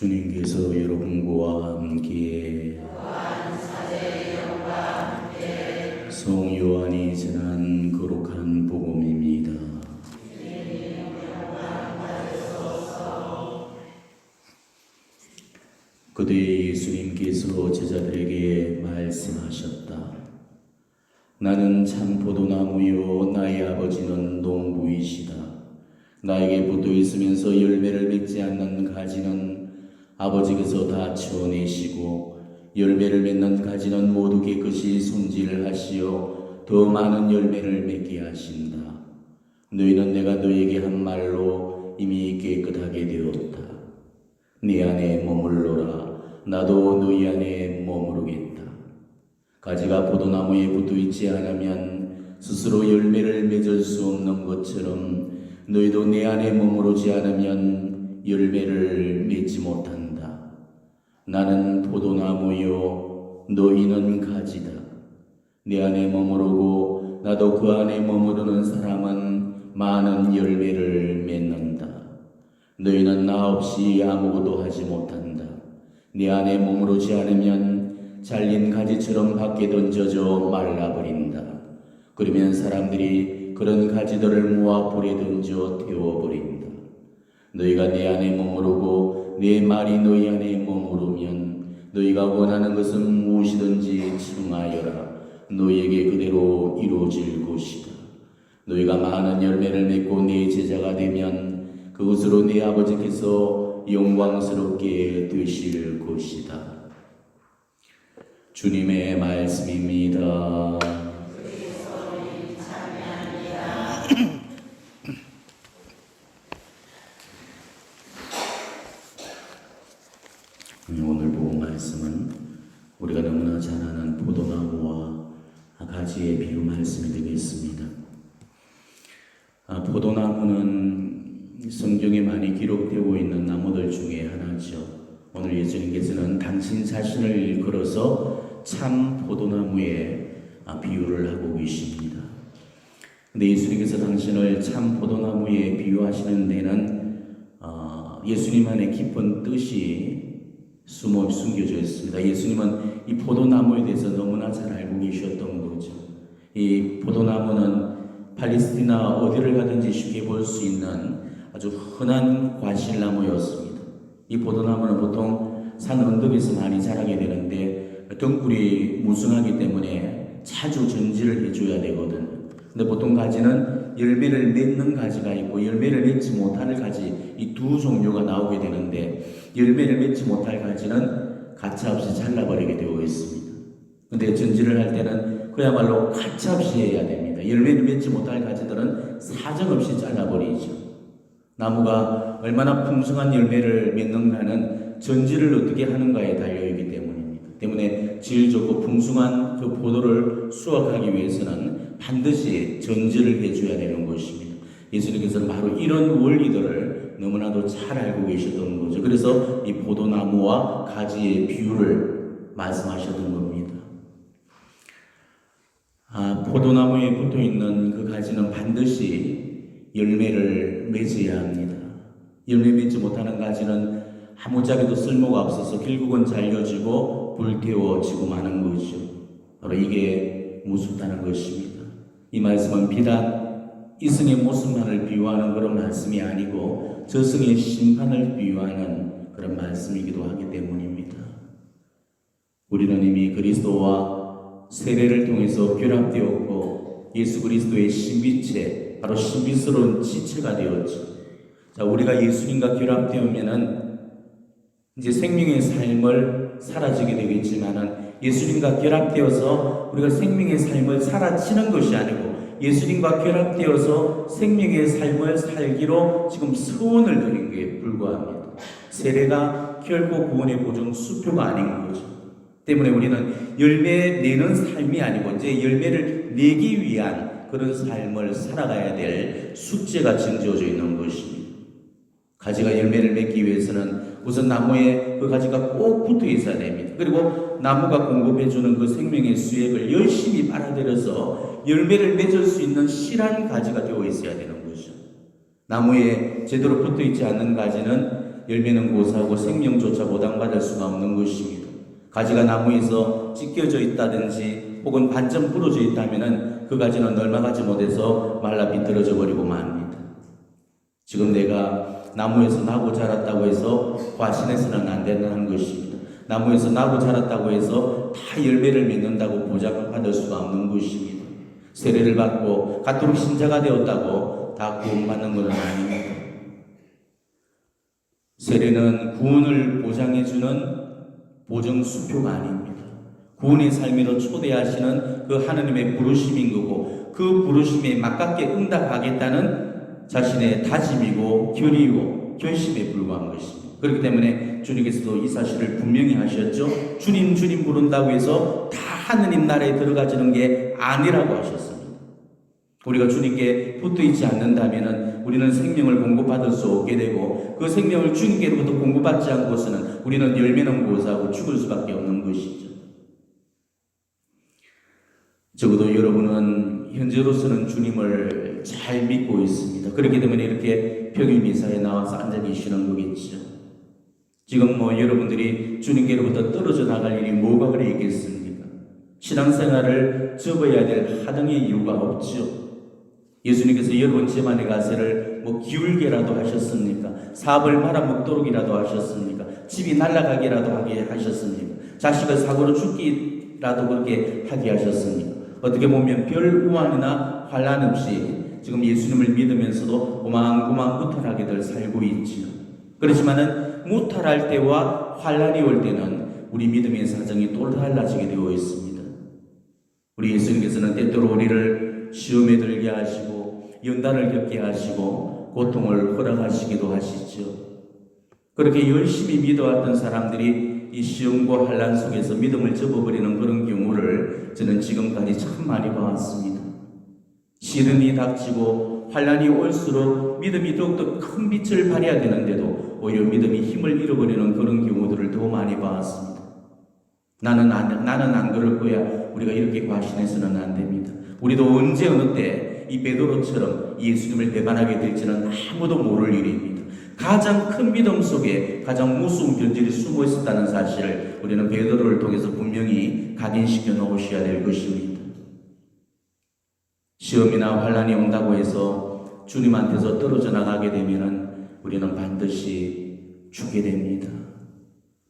주님께서 여러분과 함께 성 요한이 전한 거룩한 복음입니다. 그때 예수님께서 제자들에게 말씀하셨다. 나는 참 포도나무요 나의 아버지는 농부이시다. 나에게 붙어 있으면서 열매를 맺지 않는 가지는 아버지께서 다 치워내시고 열매를 맺는 가지는 모두 깨끗이 손질하시어 더 많은 열매를 맺게 하신다. 너희는 내가 너에게 한 말로 이미 깨끗하게 되었다. 네 안에 머물러라. 나도 너희 안에 머무르겠다. 가지가 포도나무에 붙어 있지 않으면 스스로 열매를 맺을 수 없는 것처럼 너희도 내 안에 머무르지 않으면 열매를 맺지 못한다. 나는 포도나무요, 너희는 가지다. 내 안에 머무르고 나도 그 안에 머무르는 사람은 많은 열매를 맺는다. 너희는 나 없이 아무것도 하지 못한다. 네 안에 머무르지 않으면 잘린 가지처럼 밖에 던져져 말라버린다. 그러면 사람들이 그런 가지들을 모아 불에 던져 태워버린다. 너희가 내 안에 머무르고 내 말이 너희 안에 머무르면 너희가 원하는 것은 무엇이든지 청하여라. 너희에게 그대로 이루어질 것이다. 너희가 많은 열매를 맺고 내 제자가 되면 그것으로 네 아버지께서 영광스럽게 되실 것이다. 주님의 말씀입니다. 오늘 본 말씀은 우리가 너무나 잘 아는 포도나무와 가지의 비유 말씀이 되겠습니다. 아, 포도나무는 성경에 많이 기록되고 있는 나무들 중에 하나죠. 오늘 예수님께서는 당신 자신을 일컬어서 참 포도나무에 아, 비유를 하고 계십니다. 근데 예수님께서 당신을 참 포도나무에 비유하시는 데는 어, 예수님 안에 깊은 뜻이 숨어 숨겨져 있습니다. 예수님은 이 포도나무에 대해서 너무나 잘 알고 계셨던 거죠. 이 포도나무는 팔레스티나 어디를 가든지 쉽게 볼 수 있는 아주 흔한 과실나무였습니다. 이 포도나무는 보통 산 언덕에서 많이 자라게 되는데 덩굴이 무성하기 때문에 자주 전지를 해줘야 되거든. 근데 보통 가지는 열매를 맺는 가지가 있고 열매를 맺지 못할 가지 이 두 종류가 나오게 되는데 열매를 맺지 못할 가지는 가차없이 잘라버리게 되어 있습니다. 근데 전지를 할 때는 그야말로 가차없이 해야 됩니다. 열매를 맺지 못할 가지들은 사정없이 잘라버리죠. 나무가 얼마나 풍성한 열매를 맺는가는 전지를 어떻게 하는가에 달려있기 때문입니다. 때문에 질 좋고 풍성한 그 포도를 수확하기 위해서는 반드시 전지를 해줘야 되는 것입니다. 예수님께서는 바로 이런 원리들을 너무나도 잘 알고 계셨던 거죠. 그래서 이 포도나무와 가지의 비유를 말씀하셨던 겁니다. 아, 포도나무에 붙어 있는 그 가지는 반드시 열매를 맺어야 합니다. 열매 맺지 못하는 가지는 아무짝에도 쓸모가 없어서 결국은 잘려지고 불태워지고 마는 거죠. 바로 이게 무섭다는 것입니다. 이 말씀은 비단 이승의 모습만을 비유하는 그런 말씀이 아니고 저승의 심판을 비유하는 그런 말씀이기도 하기 때문입니다. 우리는 이미 그리스도와 세례를 통해서 결합되었고 예수 그리스도의 신비체 바로 신비스러운 지체가 되었죠. 자, 우리가 예수님과 결합되면은 이제 생명의 삶을 살아지게 되겠지만은 예수님과 결합되어서 우리가 생명의 삶을 살아치는 것이 아니고 예수님과 결합되어서 생명의 삶을 살기로 지금 소원을 드린 게 불과합니다. 세례가 결코 구원의 보증 수표가 아닌 거죠. 때문에 우리는 열매 내는 삶이 아니고 이제 열매를 내기 위한 그런 삶을 살아가야 될 숙제가 정지어져 있는 것입니다. 가지가 열매를 맺기 위해서는 우선 나무에 그 가지가 꼭 붙어 있어야 됩니다. 그리고 나무가 공급해 주는 그 생명의 수액을 열심히 빨아들여서 열매를 맺을 수 있는 실한 가지가 되어 있어야 되는 거죠. 나무에 제대로 붙어 있지 않는 가지는 열매는 고사하고 생명조차 보장받을 수가 없는 것입니다. 가지가 나무에서 찢겨져 있다든지 혹은 반점 부러져 있다면은 그 가지는 얼마가지 못해서 말라 비틀어져 버리고 맙니다. 지금 내가 나무에서 나고 자랐다고 해서 과신해서는 안 된다는 것입니다. 나무에서 나고 자랐다고 해서 다 열매를 맺는다고 보장을 받을 수가 없는 것입니다. 세례를 받고 가토릭 신자가 되었다고 다 구원받는 것은 아닙니다. 세례는 구원을 보장해주는 보증 수표가 아닙니다. 구원의 삶으로 초대하시는 그 하나님의 부르심인 거고 그 부르심에 막깝게 응답하겠다는 자신의 다짐이고 결의고 결심에 불과한 것입니다. 그렇기 때문에 주님께서도 이 사실을 분명히 하셨죠. 주님 주님 부른다고 해서 다 하느님 나라에 들어가지는 게 아니라고 하셨습니다. 우리가 주님께 붙어 있지 않는다면은 우리는 생명을 공급받을 수 없게 되고 그 생명을 주님께로부터 공급받지 않고서는 우리는 열매는 고사하고 죽을 수밖에 없는 것이죠. 적어도 여러분은 현재로서는 주님을 잘 믿고 있습니다. 그렇기 때문에 이렇게 평일 미사에 나와서 앉아 계시는 거겠죠. 지금 뭐 여러분들이 주님께로부터 떨어져 나갈 일이 뭐가 그래 있겠습니까? 신앙생활을 접어야 될 하등의 이유가 없죠. 예수님께서 여러분 집안의 가세를 뭐 기울게라도 하셨습니까? 사업을 말아먹도록이라도 하셨습니까? 집이 날아가기라도 하게 하셨습니까? 자식을 사고로 죽기라도 그렇게 하게 하셨습니까? 어떻게 보면 별 우환이나 환란 없이 지금 예수님을 믿으면서도 고만고만 무탈하게들 살고 있지요. 그렇지만은 무탈할 때와 환란이 올 때는 우리 믿음의 사정이 또 달라지게 되어 있습니다. 우리 예수님께서는 때때로 우리를 시험에 들게 하시고 연단을 겪게 하시고 고통을 허락하시기도 하시죠. 그렇게 열심히 믿어왔던 사람들이 이 시험과 환란 속에서 믿음을 접어버리는 그런 경우를 저는 지금까지 참 많이 봐왔습니다. 시련이 닥치고 환란이 올수록 믿음이 더욱더 큰 빛을 발해야 되는데도 오히려 믿음이 힘을 잃어버리는 그런 경우들을 더 많이 봐왔습니다. 나는 안, 나는 안 그럴 거야. 우리가 이렇게 과신해서는 안 됩니다. 우리도 언제 어느 때 이 베드로처럼 예수님을 배반하게 될지는 아무도 모를 일입니다. 가장 큰 믿음 속에 가장 무서운 견질이 숨어 있었다는 사실을 우리는 베드로를 통해서 분명히 각인시켜 놓으셔야 될 것입니다. 시험이나 환란이 온다고 해서 주님한테서 떨어져 나가게 되면은 우리는 반드시 죽게 됩니다.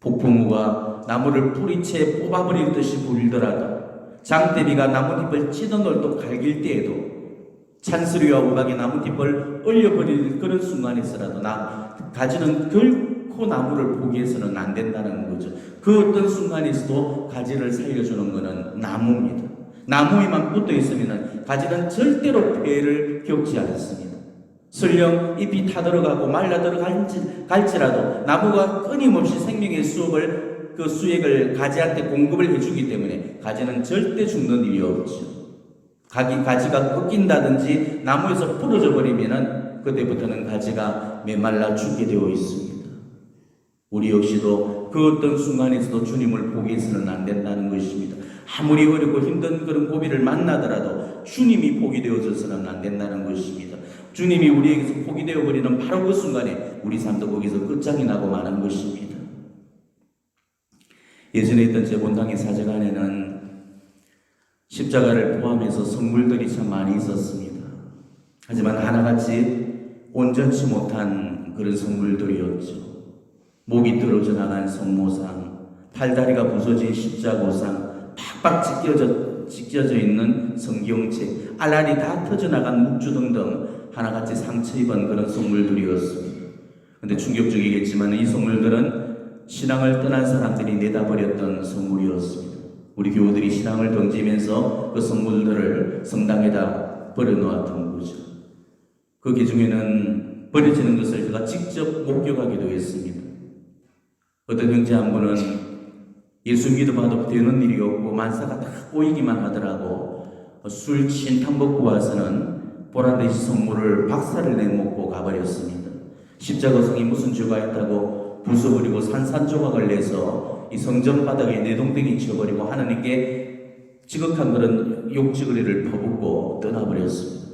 폭풍우가 나무를 뿌리채 뽑아버리듯이 불더라도 장대비가 나뭇잎을 찢어널도 갈길 때에도 찬스리와 우박이 나뭇잎을 얼려버리는 그런 순간에서라도 나 가지는 결코 나무를 포기해서는 안 된다는 거죠. 그 어떤 순간에서도 가지를 살려주는 것은 나무입니다. 나무에만 붙어 있으면 가지는 절대로 폐를 겪지 않습니다. 설령 잎이 타들어가고 말라 들어갈지 갈지라도 나무가 끊임없이 생명의 수업을 그 수액을 가지한테 공급을 해주기 때문에 가지는 절대 죽는 일이 없죠. 가기 가지가 꺾인다든지 나무에서 부러져 버리면은 그때부터는 가지가 메말라 죽게 되어 있습니다. 우리 역시도 그 어떤 순간에서도 주님을 포기해서는 안 된다는 것입니다. 아무리 어렵고 힘든 그런 고비를 만나더라도 주님이 포기되어져서는 안 된다는 것입니다. 주님이 우리에게서 포기되어 버리는 바로 그 순간에 우리 삶도 거기서 끝장이 나고 마는 것입니다. 예전에 있던 제 본당의 사적 안에는 십자가를 포함해서 선물들이 참 많이 있었습니다. 하지만 하나같이 온전치 못한 그런 선물들이었죠. 목이 떨어져 나간 성모상, 팔다리가 부서진 십자고상, 팍팍 찢겨져, 찢겨져 있는 성경책, 알알이 다 터져나간 묵주 등등 하나같이 상처 입은 그런 선물들이었습니다. 근데 충격적이겠지만 이 선물들은 신앙을 떠난 사람들이 내다버렸던 선물이었습니다. 우리 교우들이 신앙을 던지면서 그 선물들을 성당에다 버려놓았던 거죠. 그 중에는 버려지는 것을 제가 직접 목격하기도 했습니다. 어떤 형제 한 분은 예수 믿어봐도 되는 일이 없고 만사가 다 꼬이기만 하더라고 술 진탕 먹고 와서는 보란듯이 선물을 박살을 내먹고 가버렸습니다. 십자가성이 무슨 죄가 있다고 부숴버리고 산산조각을 내서 이 성전 바닥에 내동댕이 쳐버리고 하나님께 지극한 그런 욕지거리를 퍼붓고 떠나버렸습니다.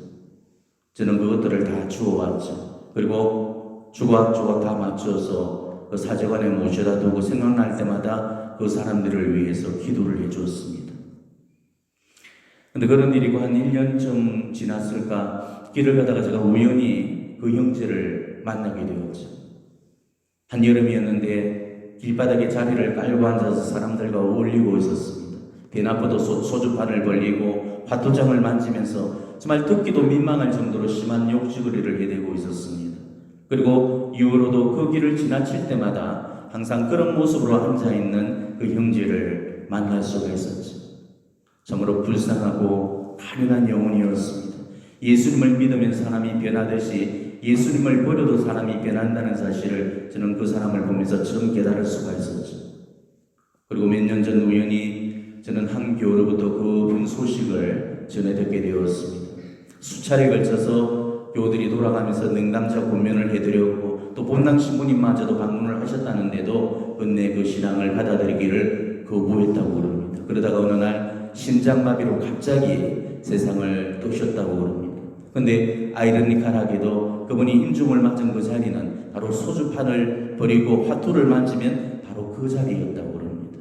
저는 그것들을 다 주워왔죠. 그리고 조각조각 다 맞춰서 그 사제관에 모셔다 두고 생각날 때마다 그 사람들을 위해서 기도를 해주었습니다. 근데 그런 일이고 한 1년쯤 지났을까 길을 가다가 제가 우연히 그 형제를 만나게 되었죠. 한여름이었는데 길바닥에 자리를 깔고 앉아서 사람들과 어울리고 있었습니다. 소, 소주판을 벌리고 화투장을 만지면서 정말 듣기도 민망할 정도로 심한 욕지거리를 해대고 있었습니다. 그리고 이후로도 그 길을 지나칠 때마다 항상 그런 모습으로 앉아있는 그 형제를 만날 수가 있었죠. 참으로 불쌍하고 가련한 영혼이었습니다. 예수님을 믿으면 사람이 변하듯이 예수님을 버려도 사람이 변한다는 사실을 저는 그 사람을 보면서 처음 깨달을 수가 있었죠. 그리고 몇 년 전 우연히 저는 한 교로부터 그분 소식을 전해 듣게 되었습니다. 수차례 걸쳐서 교들이 돌아가면서 능담자 고면을 해드렸고 또 본당 신부님마저도 방문을 하셨다는데도 끝내 그 신앙을 받아들이기를 거부했다고 그럽니다. 그러다가 어느 날 심장마비로 갑자기 세상을 떠셨다고 그럽니다. 근데 아이러니컬하게도 그분이 임종을 맞은 그 자리는 바로 소주판을 버리고 화투를 만지면 바로 그 자리였다고 그럽니다.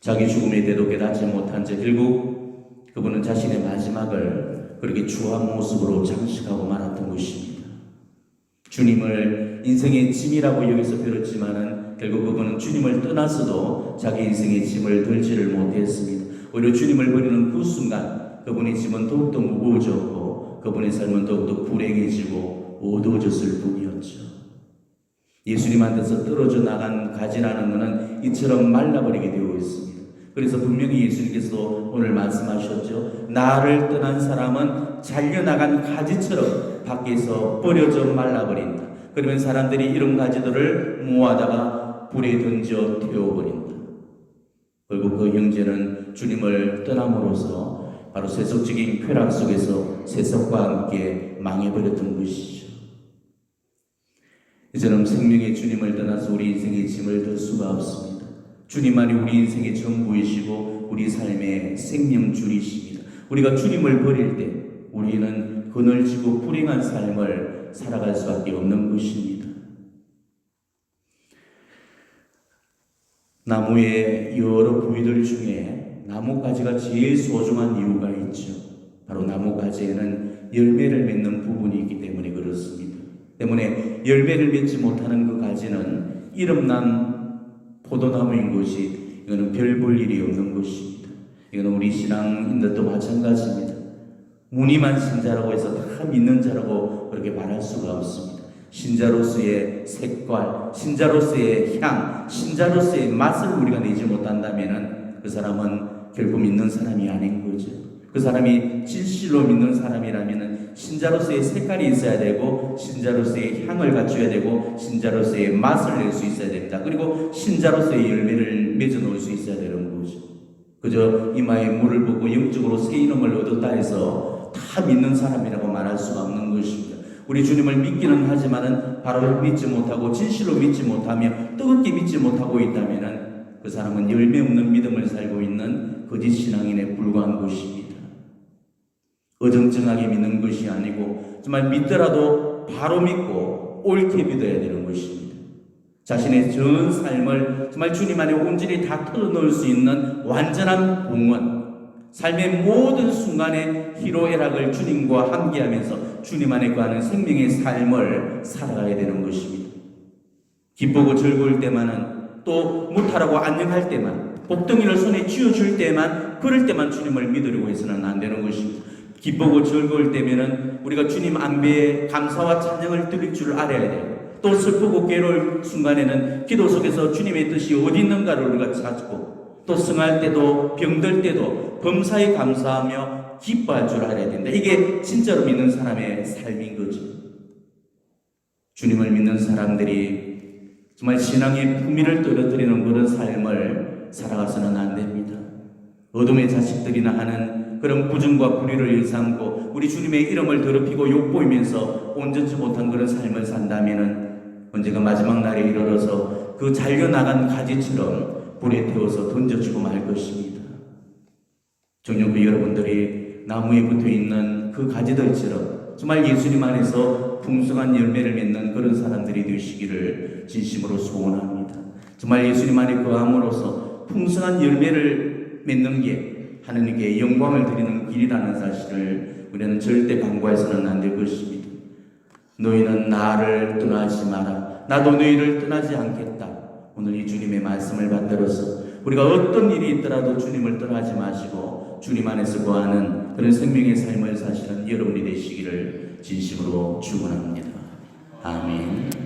자기 죽음에 대도 깨닫지 못한 채 결국 그분은 자신의 마지막을 그렇게 추한 모습으로 장식하고 말았던 것입니다. 주님을 인생의 짐이라고 여기서 배웠지만은 결국 그분은 주님을 떠나서도 자기 인생의 짐을 들지를 못했습니다. 오히려 주님을 버리는 그 순간 그분의 짐은 더욱더 무거워졌고 그분의 삶은 더욱더 불행해지고 어두워졌을 뿐이었죠. 예수님한테서 떨어져 나간 가지라는 것은 이처럼 말라버리게 되어 있습니다. 그래서 분명히 예수님께서도 오늘 말씀하셨죠. 나를 떠난 사람은 잘려나간 가지처럼 밖에서 버려져 말라버린다. 그러면 사람들이 이런 가지들을 모아다가 불에 던져 태워버린다. 결국 그 형제는 주님을 떠남으로써 바로 세속적인 쾌락 속에서 세속과 함께 망해버렸던 것이죠. 이제는 생명의 주님을 떠나서 우리 인생의 짐을 들 수가 없습니다. 주님만이 우리 인생의 전부이시고 우리 삶의 생명줄이십니다. 우리가 주님을 버릴 때 우리는 그늘 지고 불행한 삶을 살아갈 수밖에 없는 것입니다. 나무의 여러 부위들 중에 나뭇가지가 제일 소중한 이유가 있죠. 바로 나뭇가지에는 열매를 맺는 부분이 있기 때문에 그렇습니다. 때문에 열매를 맺지 못하는 그 가지는 이름난 포도나무인 것이 이거는 별 볼 일이 없는 것입니다. 이거는 우리 신앙인들도 마찬가지입니다. 무늬만 신자라고 해서 다 믿는 자라고 그렇게 말할 수가 없습니다. 신자로서의 색깔, 신자로서의 향, 신자로서의 맛을 우리가 내지 못한다면 그 사람은 결국 믿는 사람이 아닌 거죠. 그 사람이 진실로 믿는 사람이라면 신자로서의 색깔이 있어야 되고 신자로서의 향을 갖춰야 되고 신자로서의 맛을 낼 수 있어야 됩니다. 그리고 신자로서의 열매를 맺어 놓을 수 있어야 되는 거죠. 그저 이마에 물을 붓고 영적으로 새 이름을 얻었다 해서 다 믿는 사람이라고 말할 수가 없는 것입니다. 우리 주님을 믿기는 하지만은 바로 믿지 못하고 진실로 믿지 못하며 뜨겁게 믿지 못하고 있다면은 그 사람은 열매 없는 믿음을 살고 있는 거짓 신앙인에 불과한 것입니다. 어정쩡하게 믿는 것이 아니고 정말 믿더라도 바로 믿고 옳게 믿어야 되는 것입니다. 자신의 전 삶을 정말 주님 안에 온전히 다 털어놓을 수 있는 완전한 공원, 삶의 모든 순간에 희로애락을 주님과 함께하면서 주님 안에 거하는 생명의 삶을 살아가야 되는 것입니다. 기쁘고 즐거울 때만은 또 무탈하고 안녕할 때만 복덩이를 손에 쥐어줄 때만 그럴 때만 주님을 믿으려고 해서는 안 되는 것입니다. 기쁘고 즐거울 때면은 우리가 주님 안배에 감사와 찬양을 드릴 줄 알아야 돼요. 또 슬프고 괴로울 순간에는 기도 속에서 주님의 뜻이 어디 있는가를 우리가 찾고 또 승할 때도 병들 때도 범사에 감사하며 기뻐할 줄 알아야 된다. 이게 진짜로 믿는 사람의 삶인 거죠. 주님을 믿는 사람들이 정말 신앙의 품위를 떨어뜨리는 그런 삶을 살아가서는 안 됩니다. 어둠의 자식들이나 하는 그런 부정과 불의를 일삼고 우리 주님의 이름을 더럽히고 욕보이면서 온전치 못한 그런 삶을 산다면은 언젠가 마지막 날에 이르러서 그 잘려나간 가지처럼 불에 태워서 던져주고 말 것입니다. 정녕 그 여러분들이 나무에 붙어 있는 그 가지들처럼 정말 예수님 안에서 풍성한 열매를 맺는 그런 사람들이 되시기를 진심으로 소원합니다. 정말 예수님 안에 거함으로써 풍성한 열매를 맺는 게 하나님께 영광을 드리는 길이라는 사실을 우리는 절대 간과해서는 안 될 것입니다. 너희는 나를 떠나지 마라. 나도 너희를 떠나지 않겠다. 오늘 이 주님의 말씀을 받들어서 우리가 어떤 일이 있더라도 주님을 떠나지 마시고 주님 안에서 거하는 그런 생명의 삶을 사시는 여러분이 되시기를 진심으로 축원합니다. 아멘.